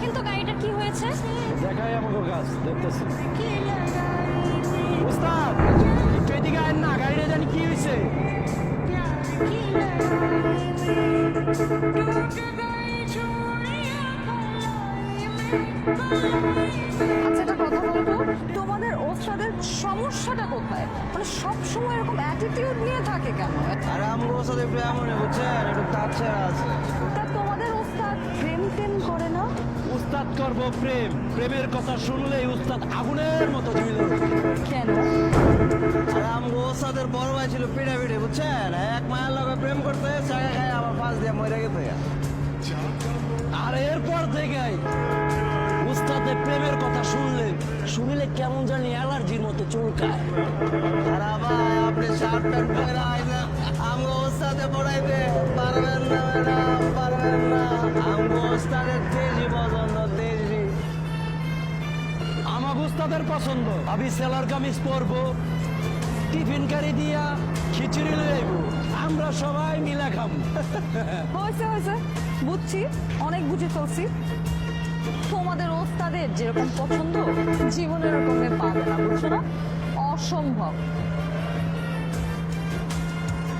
দেখেন তো গাড়িটার কি হয়েছে। দেখাই আমাকে কাজ দেখতেছি। উস্তাদ একটু এদিকে আয়েন না গাড়িটা জানি কি হয়েছে। আচ্ছা একটা কথা বলতো তোমাদের ওস্তাদের সমস্যাটা কোথায়? মানে সবসময় এরকম অ্যাটিটিউড নিয়ে থাকে কেন? আরে আমগো সাথে প্রেম মনে বুঝছেন? একটু তার ছেড়া আছে। তা তোমাদের ওস্তাদ প্রেম টেম করে না? উস্তাদ করব প্রেম। প্রেমের কথা শুনলেই উস্তাদ আগুনের মতো ওঠে। কেন? আরে আমগো সাথে বড় ভাই ছিল পিঠে পিঠে বুঝছেন? এক মায়ের লগে প্রেম করতে চাকা খায় আমার পাশ দিয়ে মরে গেছে। আর এরপর থেকেই উস্তাদের প্রেমের কথা শুনলে শুনলে কেমন জানি অ্যালার্জির মতো চুলকায়। আরে ভাই আপনি শার্ট প্যান্ট পরে আইছেন পড়াইতে পারবেন না ম্যাডাম পারবেন না। আমগো ওস্তাদের তেজি পছন্দ তেজি আমার উস্তাদের পছন্দ। আমি সেলার কামিজ পরবো, টিফিন কারি দিয়া খিচুড়ি আইবো। আমরা সবাই মিলা খাব হয়েছে হয়েছে। বুঝছি, অনেক বুঝে ফেলছি তোমাদের ওস্তাদের যেরকম পছন্দ জীবনে এরকম পাবে না, বুঝছ না? অসম্ভব।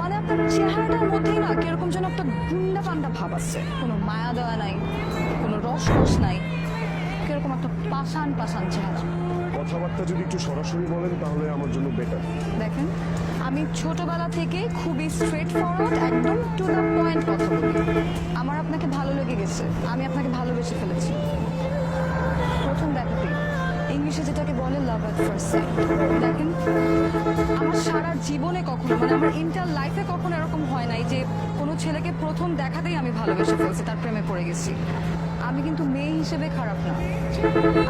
মানে আপনার চেহারাটার মধ্যেই না কীরকম যেন একটা গুন্ডা পান্ডা ভাব আছে কোনো মায়া দেওয়া নাই কোনো রস রস নাই কীরকম একটা পাষাণ পাষাণ চেহারা। কথাবার্তা যদি একটু সরাসরি বলেন তাহলে আমার জন্য বেটার দেখেন আমি ছোটবেলা থেকে খুবই স্ট্রেট ফরওয়ার্ড একদম টু দ্য পয়েন্ট কথা বলি। আমার আপনাকে ভালো লেগে গেছে আমি আপনাকে ভালোবেসে ফেলেছি। প্রথম দেখাতে ইংলিশে যেটাকে বলে লাভ অ্যাট ফার্স্ট সাইট দেখেন জীবনে কখনো মানে আমার ইন্টার লাইফে কখনো এরকম হয় নাই যে কোনো ছেলেকে প্রথম দেখাতেই আমি ভালোবেসে ফেলছি, তার প্রেমে পড়ে গেছি। আমি কিন্তু মেয়ে হিসেবে খারাপ না।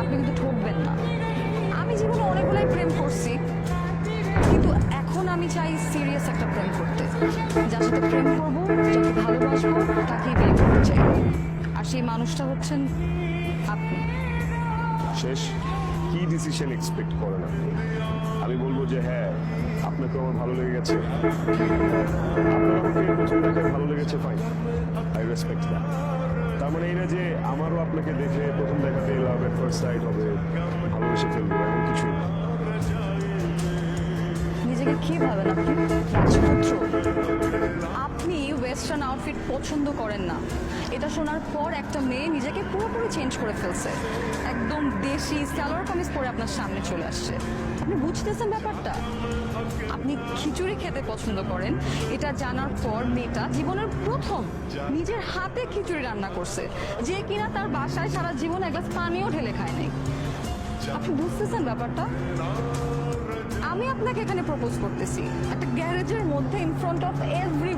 আপনি কিন্তু ঠকবেন না। আমি জীবনে অনেকগুলাই প্রেম করছি, কিন্তু এখন আমি চাই সিরিয়াস একটা প্রেম করতে। যার সাথে প্রেম করব, যাকে ভালোবাসবো, তাকেই বিয়ে করতে চাই। আর সেই মানুষটা হচ্ছেন আপনি। শেষ, কি ডিসিশন এক্সপেক্ট করেন আপনি? আমি যে হ্যাঁ আপনাকে আমার ভালো লেগে গেছে। আপনার ভালো লেগেছে ফাইন আই রেসপেক্ট দ্যাট তার মানে এই না যে আমারও আপনাকে দেখে প্রথম দেখাতে লাভ এট ফার্স্ট সাইড হবে, ভালোবেসে ফেলব, এমন কিছুই না। নিজেকে কি ভাবেন আপনি? রাজপুত্র। ওয়েস্টার্ন আউটফিট পছন্দ করেন না। এটা শোনার পর একটা মেয়ে নিজেকে পুরোপুরি চেঞ্জ করে ফেলছে। একদম দেশি স্যালোয়ার কামিজ পরে আপনার সামনে চলে আসছে। আপনি বুঝতেছেন ব্যাপারটা? আপনি খিচুড়ি খেতে পছন্দ করেন। এটা জানার পর মেয়েটা জীবনের প্রথম নিজের হাতে খিচুড়ি রান্না করছে। যে কিনা তার বাসায় সারা জীবন এক গ্লাস পানিও ঢেলে খায় নাই। আপনি বুঝতেছেন ব্যাপারটা? আমি আপনাকে এখানে প্রপোজ করতেছি। একটা গ্যারেজের মধ্যে ইন ফ্রন্ট অফ এভরি